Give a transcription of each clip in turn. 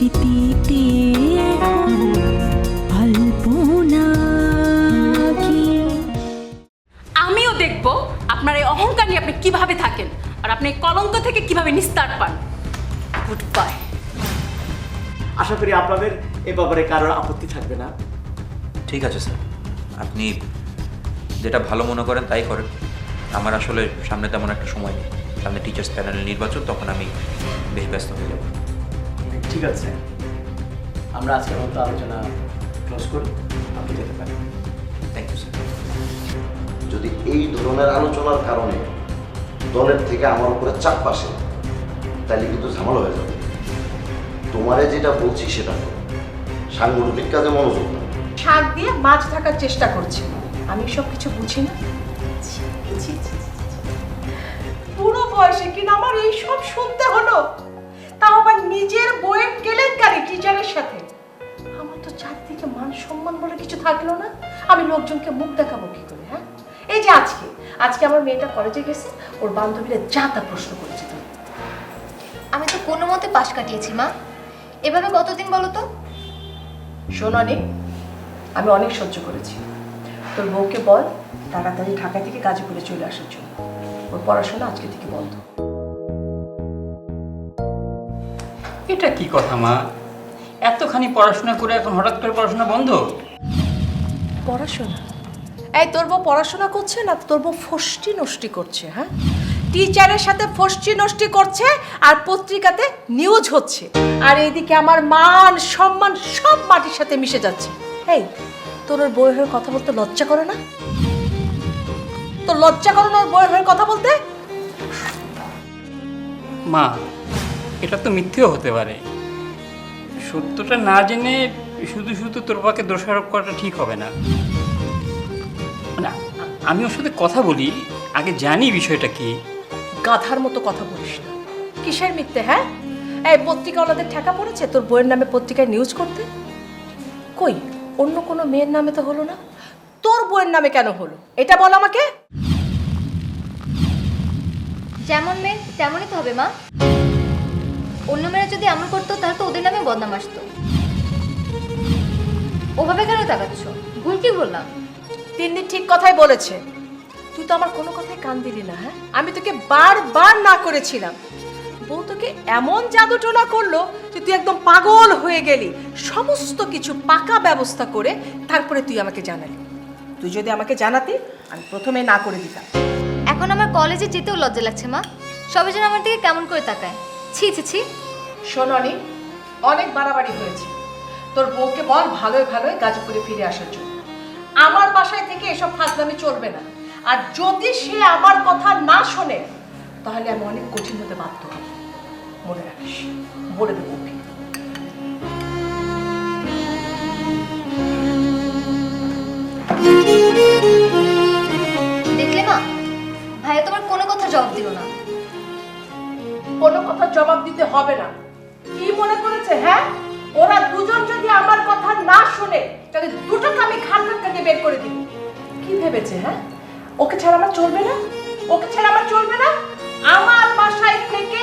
স্মৃতিতে আমিও দেখব আপনার এই অহংকার নিয়ে আপনি কীভাবে থাকেন আর আপনি কলঙ্ক থেকে কীভাবে নিস্তার পান। গুড বাই আশা করি আপনাদের এ ব্যাপারে কারোর আপত্তি থাকবে না। ঠিক আছে স্যার। আপনি যেটা ভালো মনে করেন তাই করেন। আমার আসলে সামনে তেমন একটা সময় নেই। সামনে টিচার্স প্যানেল নির্বাচন তখন আমি বেশ ব্যস্ত হয়ে যাব। ঠিক আছে। আমরা আজকের মতো আলোচনা ক্লোজ করি। আপনি যেতে পারেন। থ্যাংক ইউ স্যার যদি এই ধরনের আলোচনার কারণে দলের থেকে আমার উপরে চাপ আসে তাহলে কিন্তু ঝামেলা হয়ে যাবে। তোমারে যেটা বলছি সেটা। সাংগঠনিক কাজে মনোযোগ দাও। শাক দিয়ে মাছ থাকার চেষ্টা করছি। আমি সব কিছু বুঝি না? পুরো বয়সে কিনা আমার এই সব শুনতে হলো? তাও আবার নিজের বইয়ের কেলেঙ্কারি টিচারের সাথে? আমার তো চারদিকে মান সম্মান বলে কিছু থাকল না। আমি লোকজনকে মুখ দেখাবো কি করে হ্যাঁ? এই যে আজকে আজকে আমার মেয়েটা কলেজে গেছে ওর বান্ধবীরা যা তা প্রশ্ন করেছে। আমি তো কোনো মতে পাশ কাটিয়েছি মা। এভাবে কতদিন বলো তো? শোনানি আমি অনেক সহ্য করেছি। তোর বউকে বল তাড়াতাড়ি ঢাকা থেকে গাজীপুরে চলে আসার জন্য। ওর পড়াশোনা আজকে থেকে বন্ধ। এটা কি কথা মা? এতখানি পড়াশোনা করে এখন হঠাৎ করে পড়াশোনা বন্ধ? পড়াশোনা? এই তোর বউ পড়াশোনা করছে না তোর বউ ফষ্টি নষ্টি করছে হ্যাঁ? টিচারের সাথে ফষ্টি নষ্টি করছে আর পত্রিকাতে নিউজ হচ্ছে। আর এইদিকে আমার মান সম্মান সব মাটির সাথে মিশে যাচ্ছে। এই তোর ওর বইয়ের হয়ে কথা বলতে লজ্জা করে না? তোর লজ্জা করে না ওর বইয়ের হয়ে কথা বলতে? মা এটা তো মিথ্যেও হতে পারে। সত্যটা না জেনে শুধু শুধু তোর বাবাকে দোষারোপ করাটা ঠিক হবে না। মানে আমি ওর সাথে কথা বলি আগে জানি বিষয়টা কি। গাধার মতো কথা বলিস না। কিসের মিথ্যে হ্যাঁ? এই পত্রিকাওয়ালাদের ঠেকা পড়েছে তোর বইয়ের নামে পত্রিকায় নিউজ করতে? কই অন্য কোনো মেয়ের নামে তো হলো না? তোর বইয়ের নামে কেন হলো? এটা বল আমাকে। যেমন মেয়ে তেমনই তো হবে মা। অন্য মেয়েরা যদি এমন করতো তাহলে তো ওদের নামে বদনাম আসতো। ওভাবে কেন তাকাচ্ছ? ভুল কি বললাম? তিন্নি ঠিক কথাই বলেছে। তুই তো আমার কোনো কথায় কান দিলি না হ্যাঁ? আমি তোকে বারবার না করেছিলাম। বউ তোকে এমন জাদুটোনা করল যে তুই একদম পাগল হয়ে গেলি। সমস্ত কিছু পাকা ব্যবস্থা করে তারপরে তুই আমাকে জানালি। তুই যদি আমাকে জানাতি আমি প্রথমে না করে দিতাম। এখন আমার কলেজে যেতেও লজ্জা লাগছে মা। সবাই যেন আমার দিকে কেমন করে তাকায়। ছি ছি ছি। শোননি, অনেক বাড়াবাড়ি হয়েছে। তোর বউকে বল ভালোই ভালোই গাজীপুরে ফিরে আসার জন্য। আমার বাসায় থেকে এসব ফাজলামি চলবে না। আর যদি সে আমার কথা না শোনে, তাহলে আমি অনেক কঠিন হতে বাধ্য হব। মনে রাখিস, বলে দেবো দেখলে মা, ভাইয়া তোমার কোনো কথা জবাব দিল না। কোনো কথা জবাব দিতে হবে না। কি মনে করেছে হ্যাঁ? ওরা দুজন যদি আমার কথা না শুনে, তাহলে দুটোকে আমি খান খান থেকে বের করে দিই কি ভেবেছে হ্যাঁ? ওকে ছাড়া আমার চলবে না? ওকে ছাড়া আমার চলবে না? আমার বাসায় থেকে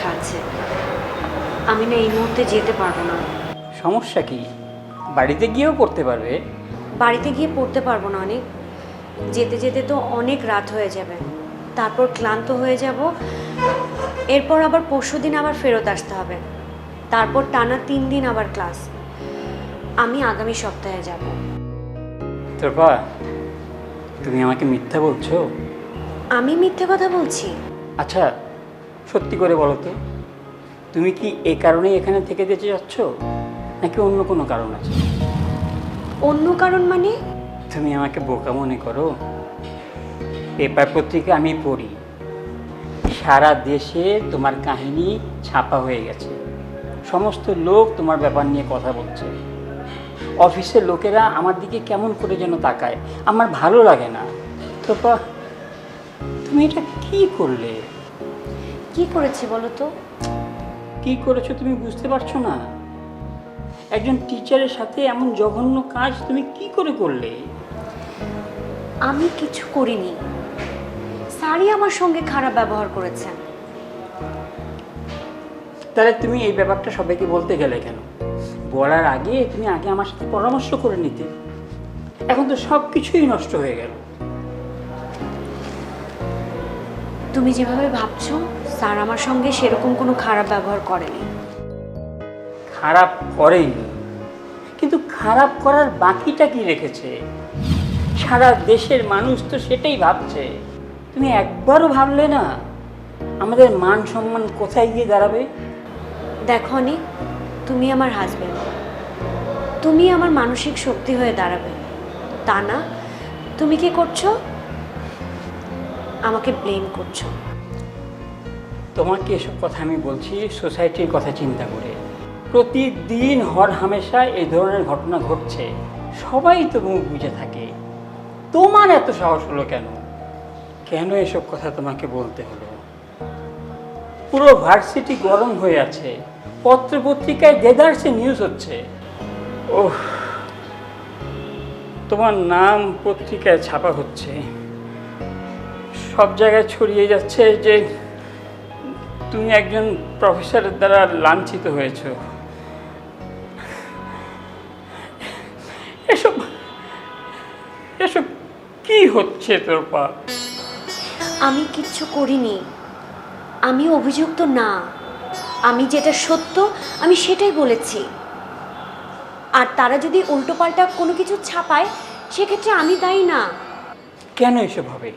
পরীক্ষা আছে। আমি না এই মুহূর্তে যেতে পারব না। সমস্যা কি? বাড়িতে গিয়েও পড়তে পারবে? বাড়িতে গিয়ে পড়তে পারব না অনেক। যেতে যেতে তো অনেক রাত হয়ে যাবে। তারপর ক্লান্ত হয়ে যাব। এরপর আবার পরশু দিন আবার ফেরত আসতে হবে। তারপর টানা তিন দিন আবার ক্লাস। আমি আগামী সপ্তাহে যাব। তোরপা তুমি আমাকে মিথ্যা বলছো? আমি মিথ্যে কথা বলছি? আচ্ছা সত্যি করে বলো তো তুমি কি এ কারণেই এখানে থেকে যেতে যাচ্ছ নাকি অন্য কোনো কারণ আছে? অন্য কারণ মানে? তুমি আমাকে বোকা মনে করো। পেপার পত্রিকা আমি পড়ি। সারা দেশে তোমার কাহিনী ছাপা হয়ে গেছে। সমস্ত লোক তোমার ব্যাপার নিয়ে কথা বলছে। অফিসের লোকেরা আমার দিকে কেমন করে যেন তাকায় আমার ভালো লাগে না। তো তুমি এটা কি করলে? কি করেছি বলো তো? কি করেছ তুমি বুঝতে পারছ না? একজন টিচারের সাথে এমন জঘন্য কাজ তুমি কি করে করলে? আমি কিছু করিনি। স্যারই আমার সঙ্গে খারাপ ব্যবহার করেছেন তাহলে তুমি এই ব্যাপারটা সবাইকে বলতে গেলে কেন? বলার আগে তুমি আগে আমার সাথে পরামর্শ করে নিতে। এখন তো সব কিছুই নষ্ট হয়ে গেল। তুমি যেভাবে ভাবছ স্যার আমার সঙ্গে সেরকম কোনো খারাপ ব্যবহার করেনি। খারাপ করেনি কিন্তু খারাপ করার বাকিটা কি রেখেছে? সারা দেশের মানুষ তো সেটাই ভাবছে। তুমি একবারও ভাবলে না আমাদের মান সম্মান কোথায় গিয়ে দাঁড়াবে? দেখো অনেক তুমি আমার হাজব্যান্ড তুমি আমার মানসিক শক্তি হয়ে দাঁড়াবে। তা না তুমি কি করছ? আমাকে ব্লেম করছ। তোমাকে এসব কথা আমি বলছি সোসাইটির কথা চিন্তা করে। প্রতিদিন হর হামেশা এই ধরনের ঘটনা ঘটছে। সবাই তো মুখ বুঝে থাকে। তোমার এত সাহস হলো কেন? কেন এসব কথা তোমাকে বলতে হলো? পুরো ভার্সিটি গরম হয়ে আছে। পত্র পত্রিকায় দেদারসে নিউজ হচ্ছে। ওহ, তোমার নাম পত্রিকায় ছাপা হচ্ছে। সব জায়গায় ছড়িয়ে যাচ্ছে যে তুমি একজন প্রফেসরের দ্বারা লাঞ্ছিত হয়েছ। এসব এসব কি হচ্ছে তোর পা? আমি কিচ্ছু করিনি। আমি অভিযুক্ত না। আমি যেটা সত্য আমি সেটাই বলেছি। আর তারা যদি উল্টোপাল্টা কোনো কিছু ছাপায় সেক্ষেত্রে আমি দায়ী না। কেন এসব হবে?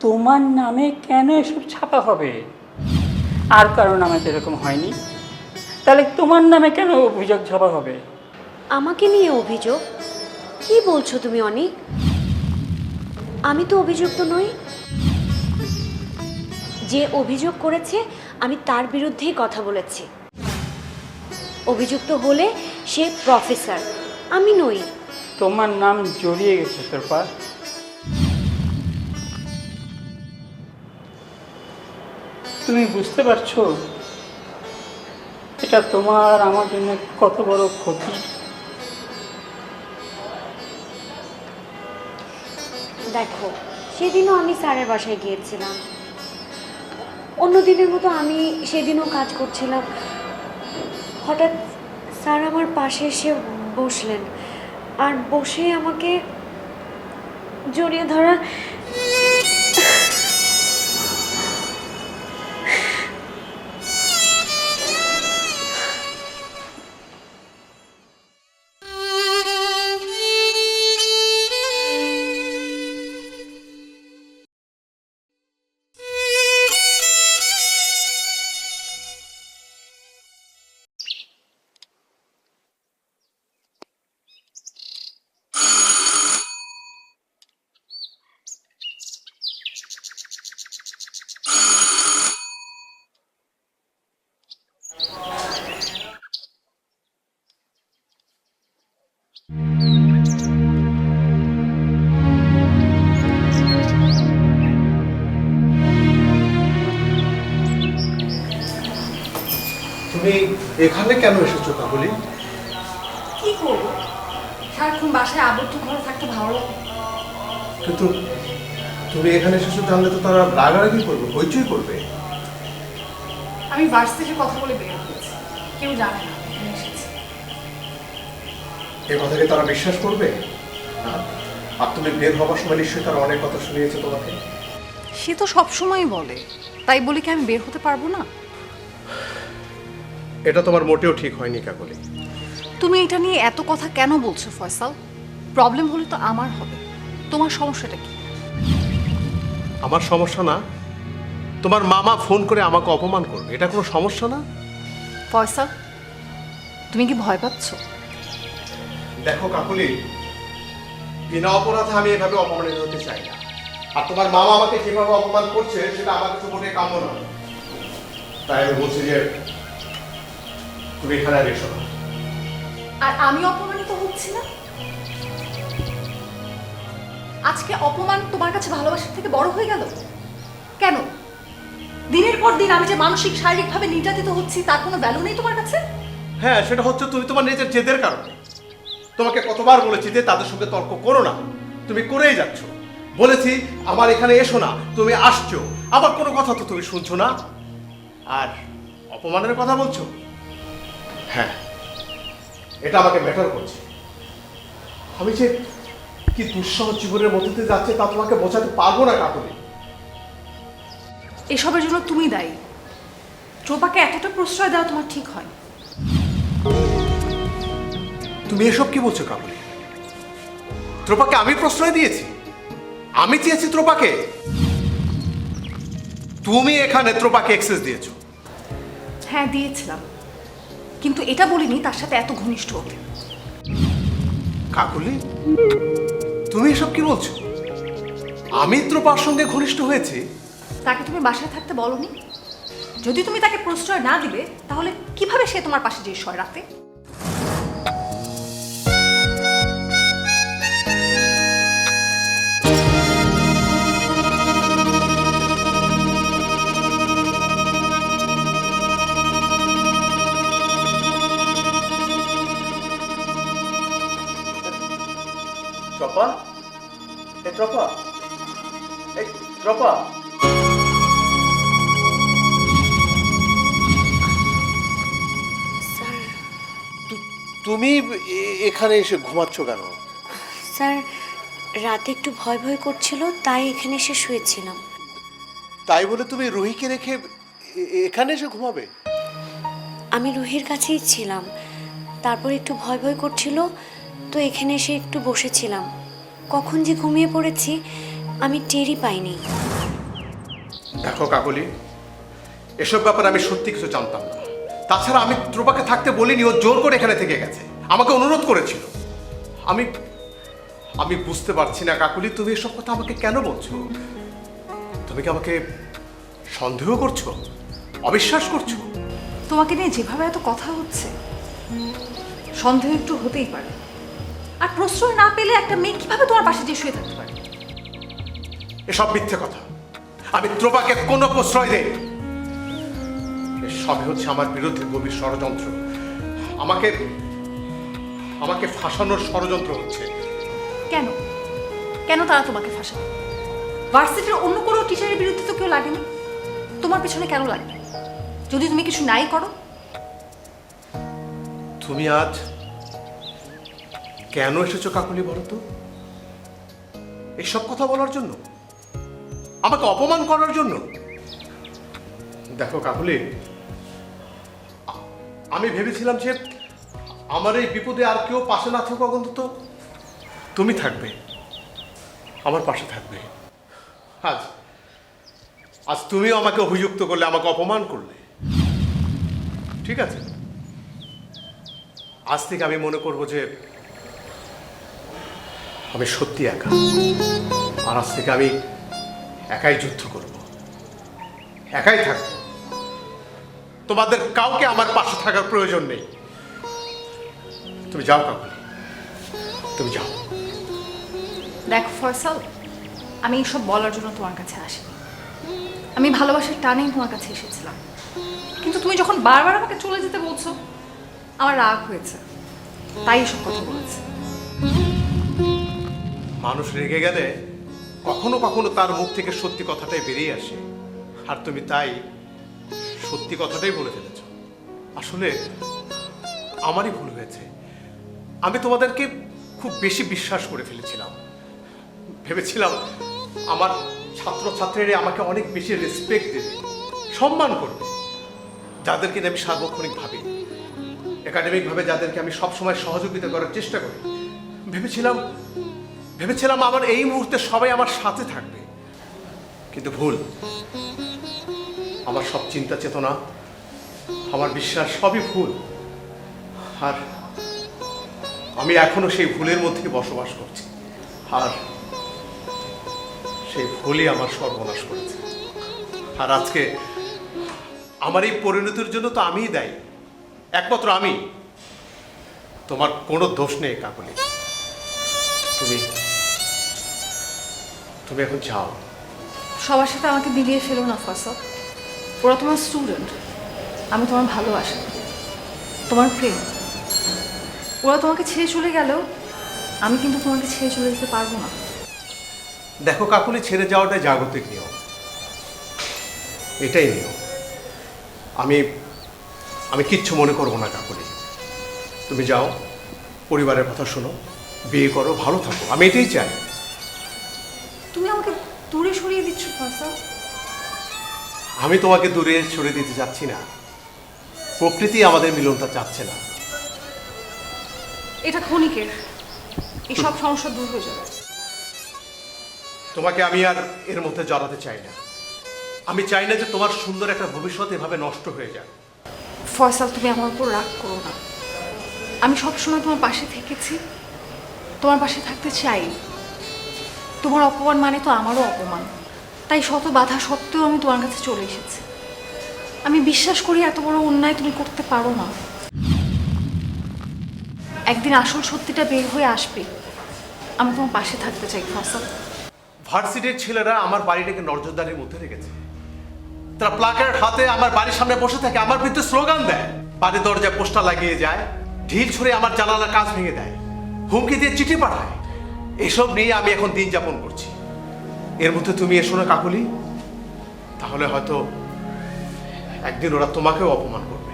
তোমার নামে কেন এসব ছাপা হবে? আর কারও নামে তো এরকম হয়নি। তাহলে তোমার নামে কেন অভিযোগ ছাপা হবে? আমাকে নিয়ে অভিযোগ? কি বলছো তুমি অনেক আমি তো অভিযুক্ত নই। যে অভিযোগ করেছে আমি তার বিরুদ্ধেই কথা বলেছি। অভিযুক্ত হলে সে প্রফেসর আমি নই। তোমার নাম জড়িয়ে গেছে তোর পা তুমি বুঝতে পারছ? এটা তোমার, আমার জন্য কত বড় ক্ষতি। দেখো, সেদিনও আমি স্যারের বাসায় গিয়েছিলাম। অন্য দিনের মতো আমি সেদিনও কাজ করছিলাম। হঠাৎ স্যার আমার পাশে এসে বসলেন। আর বসে আমাকে জড়িয়ে ধরা এখানে কেন এসেছ কাবলি কি করব? সারাক্ষণ বাসায় আবদ্ধ ঘরে থাকতে ভালো লাগে। কিন্তু তুমি এখানে এসেছ জানলে তো তারা রাগারাগি করবে হইচই করবে। আমি ভার্স থেকে কথা বলে বের হয়েছি। কেউ জানে না এখানে এসেছি। এ কথাকে তারা বিশ্বাস করবে? আর তুমি বের হবার সময় নিশ্চয়ই তারা অনেক কথা শুনিয়েছে তোমাকে। সে তো সবসময়ই বলে। তাই বলে কি আমি বের হতে পারব না? এটা তোমার মোটেও ঠিক হয়নি কাকলি। তুমি এটা নিয়ে এত কথা কেন বলছো ফয়সাল? প্রবলেম হলে তো আমার হবে। তোমার সমস্যাটা কি? আমার সমস্যা না? তোমার মামা ফোন করে আমাকে অপমান করবে। এটা কোনো সমস্যা না? ফয়সাল তুমি কি ভয় পাচ্ছ? দেখো কাকুলি বিনা অপরাধে আমি এভাবে অপমানিত হতে চাই না। আর তোমার মামা আমাকে যেভাবে অপমান করছে সেটা আমার কাছে মোটে কাম্য নয়। তাই আমি বলছি যে তুমি এখানে আর এসো। না আর আমি অপমানিত হচ্ছি না? আজকে অপমান তোমার কাছে ভালোবাসার থেকে বড় হয়ে গেল? কেন? দিনের পর দিন আমি যে মানসিক শারীরিকভাবে নির্যাতিত হচ্ছি তার কোনো ভ্যালু নেই তোমার কাছে? হ্যাঁ সেটা হচ্ছে তুমি তোমার নিজের জেদের কারণে। তোমাকে কতবার বলেছি যে তাদের সঙ্গে তর্ক করো না। তুমি করেই যাচ্ছ। বলেছি আমার এখানে এসো না তুমি আসছো। আবার কোনো কথা তো তুমি শুনছো না? আর অপমানের কথা বলছো? হ্যাঁ এটা আমাকে ম্যাটার করছে। আমি যে কি দুঃসহ জীবনের মধ্যে দিয়ে যাচ্ছে তা তোমাকে বোঝাতে পারব না কাকুলি। এসবের জন্য তুমি দায়ী। চোপাকে এতটা প্রশ্রয় দেওয়া তোমার ঠিক হয়। তুমি এসব কি বলছো কাকুলি? ত্রোপাকে আমি প্রশ্রয় দিয়েছি? আমি চেয়েছি ত্রোপাকে তুমি এখানে ত্রোপাকে এক্সেস দিয়েছ। হ্যাঁ দিয়েছিলাম। কিন্তু এটা বলিনি তার সাথে এত ঘনিষ্ঠ হতে। কাকলি তুমি এসব কি বলছো? আমি ত্রোপার সঙ্গে ঘনিষ্ঠ হয়েছে। তাকে তুমি বাসায় থাকতে বলনি? যদি তুমি তাকে প্রশ্রয় না দিবে তাহলে কীভাবে সে তোমার পাশে যে সয় রাতে স্যার। তুমি এ- এখানে এসে ঘুমাচ্ছ কেন? স্যার রাতে একটু ভয় ভয় করছিল তাই এখানে এসে শুয়েছিলাম। তাই বলে তুমি রুহিকে রেখে এ- এখানে এসে ঘুমাবে? আমি রুহির কাছেই ছিলাম। তারপর একটু ভয় ভয় করছিল তো এখানে এসে একটু বসেছিলাম। কখন যে ঘুমিয়ে পড়েছি আমি টেরই পাইনি। দেখো কাকলি এসব ব্যাপারে আমি সত্যি কিছু জানতাম না। তাছাড়া আমি ত্রোপাকে থাকতে বলিনি ও জোর করে এখানে থেকে গেছে। আমাকে অনুরোধ করেছিল। আমি আমি বুঝতে পারছি না কাকুলি তুমি এসব কথা আমাকে কেন বলছো? তুমি কি আমাকে সন্দেহ করছ? অবিশ্বাস করছ? তোমাকে নিয়ে যেভাবে এত কথা হচ্ছে সন্দেহ একটু হতেই পারে। আর প্রশ্রয় না পেলে একটা মেয়ে কীভাবে তোমার পাশে যে শুয়ে থাকতে পারে? এসব মিথ্যে কথা। আমি ত্রোপাকে কোনো প্রশ্রয় দেই সবই হচ্ছে আমার বিরুদ্ধে গভীর ষড়যন্ত্র। আমাকে আমাকে ফাঁসানোর ষড়যন্ত্র হচ্ছে। কেন? কেন তারা তোমাকে ফাঁসাবে? ভার্সিটির অন্য কোনো টিচারের বিরুদ্ধে তো কেউ লাগেনি? তোমার পিছনে কেন লাগবে? যদি তুমি কিছু নাই করো? তুমি আজ কেন এসেছ কাকুলি বলো তো? এইসব কথা বলার জন্য? আমাকে অপমান করার জন্য? দেখো কাকুলি আমি ভেবেছিলাম যে আমার এই বিপদে আর কেউ পাশে না থাকুক অন্তত। তুমি থাকবে, আমার পাশে থাকবে। আজ আজ তুমিও আমাকে অভিযুক্ত করলে, আমাকে অপমান করলে। ঠিক আছে? আজ থেকে আমি মনে করব যে আমি সত্যি একা। আর আজ থেকে আমি একাই যুদ্ধ করব। একাই থাকব। তোমাদের কাউকে আমার পাশে থাকার প্রয়োজন নেই। তুমি যাও কাকুলি তুমি যাও। দেখো ফয়সাল আমি এইসব বলার জন্য তোমার কাছে আসি আমি ভালোবাসার টানেই তোমার কাছে এসেছিলাম। কিন্তু তুমি যখন বারবার আমাকে চলে যেতে বলছো আমার রাগ হয়েছে। তাই এসব কথা বলেছে। মানুষ রেগে গেলে কখনো কখনো তার মুখ থেকে সত্যি কথাটাই বেরিয়ে আসে। আর তুমি তাই সত্যি কথাটাই বলে ফেলেছ। আসলে আমারই ভুল হয়েছে। আমি তোমাদেরকে খুব বেশি বিশ্বাস করে ফেলেছিলাম। ভেবেছিলাম আমার ছাত্রছাত্রীরা আমাকে অনেক বেশি রেসপেক্ট দেবে, সম্মান করবে। যাদেরকে আমি সার্বক্ষণিক ভাবি একাডেমিকভাবে যাদেরকে আমি সবসময় সহযোগিতা করার চেষ্টা করি। ভেবেছিলাম ভেবেছিলাম আমার এই মুহূর্তে সবাই আমার সাথে থাকবে। কিন্তু ভুল। আমার সব চিন্তা চেতনা, আমার বিশ্বাস সবই ভুল। আর আমি এখনও সেই ভুলের মধ্যে বসবাস করছি। আর সেই ভুলই আমার সর্বনাশ করেছে। আর আজকে আমার এই পরিণতির জন্য তো আমিই দায়ী। একমাত্র আমি। তোমার কোনো দোষ নেই, কাকলি। তুমি তুমি এখন যাও। সবার সাথে আমাকে বিলিয়ে ফেলো না ফসল ওরা তোমার স্টুডেন্ট আমি তোমার ভালোবাসা তোমার প্রেম। ওরা তোমাকে ছেড়ে চলে গেলেও আমি কিন্তু তোমাকে ছেড়ে চলে যেতে পারব না। দেখো কাকুলি ছেড়ে যাওয়াটাই জাগতিক নিয়ম। এটাই নিয়ম। আমি আমি কিচ্ছু মনে করব না কাকুলি। তুমি যাও পরিবারের কথা শোনো বিয়ে করো ভালো থাকো। আমি এটাই চাই। দূরে সরিয়ে দিচ্ছ ফসল আমি তোমাকে দূরে সরে দিতে যাচ্ছি না। প্রকৃতি আমাদের মিলনটা চাচ্ছে না। এটা ক্ষণিকের। এই সব সমস্যা দূর হয়ে যাবে। তোমাকে আমি আর এর মধ্যে জড়াতে চাই না। আমি চাই না যে তোমার সুন্দর একটা ভবিষ্যৎ এভাবে নষ্ট হয়ে যায় ফয়সাল তুমি আমার উপর রাগ করো না। আমি সবসময় তোমার পাশে থেকেছি। তোমার পাশে থাকতে চাই। তোমার অপমান মানে তো আমারও অপমান। তাই শত বাধা সত্ত্বেও আমি তোমার কাছে চলে এসেছি। আমি বিশ্বাস করি এত বড় অন্যায় তুমি করতে পারো না। একদিন আসল সত্যিটা বের হয়ে আসবে। আমি তোমার পাশে থাকতে চাই ফসল ভার্সিটির ছেলেরা আমার বাড়িটাকে নজরদারির মধ্যে রেখেছে। তারা প্লাকার্ড হাতে আমার বাড়ির সামনে বসে থাকে, আমার বিরুদ্ধে স্লোগান দেয়। বাড়ির দরজায় পোস্টার লাগিয়ে যায়, ঢিল ছুঁড়ে আমার জানালার কাজ ভেঙে দেয়, হুমকি দিয়ে চিঠি পাঠায়। এসব নিয়ে আমি এখন দিন যাপন করছি। এর মধ্যে তুমি এসো না কাকলি তাহলে হয়তো একদিন ওরা তোমাকেও অপমান করবে।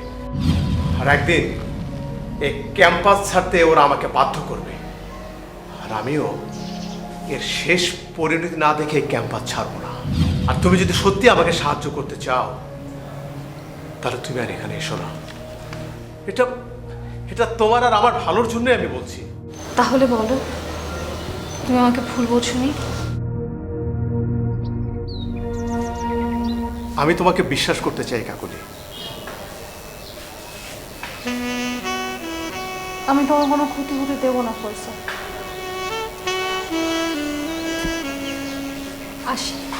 আর একদিন এই ক্যাম্পাস ছাড়তে ওরা আমাকে বাধ্য করবে। আর আমিও এর শেষ পরিণতি না দেখে ক্যাম্পাস ছাড়বো না। আর তুমি যদি সত্যি আমাকে সাহায্য করতে চাও, তাহলে তুমি আর এখানে এসো না। এটা এটা তোমার আর আমার ভালোর জন্যই আমি বলছি। তাহলে বলো তুমি আমাকে ভুল বোঝনি? আমি তোমাকে বিশ্বাস করতে চাই কাকুলি। আমি তোমার কোনো ক্ষতি হতে দেবো না পয়সা আসি।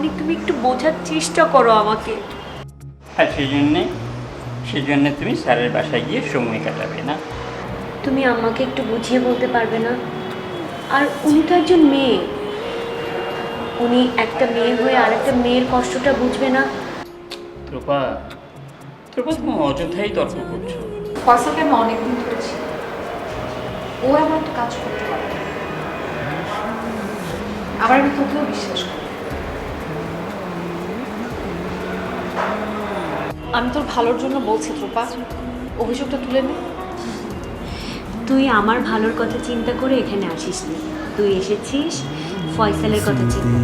অনেক তুমি একটু বোঝার চেষ্টা করো আমাকে। আর সেই জন্যে সেই জন্য তুমি স্যারের বাসায় গিয়ে সময় কাটাবে না। তুমি আমাকে একটু বুঝিয়ে বলতে পারবে না? আর উনি তো একজন মেয়ে। উনি একটা মেয়ে হয়ে আর একটা মেয়ের কষ্টটা বুঝবে না? ত্রোপা ত্রোপা তুমি অযথাই তর্ক করছ। ফয়সালকে আমি অনেকদিন ধরেছি। ও এমন একটা কাজ করতে পারে। আবার আমি তোকেও বিশ্বাস করি। আমি তোর ভালোর জন্য বলছি ত্রুপা অভিযোগটা তুলে নে। তুই আমার ভালোর কথা চিন্তা করে এখানে আসিস নি তুই এসেছিস ফয়সালের কথা চিন্তা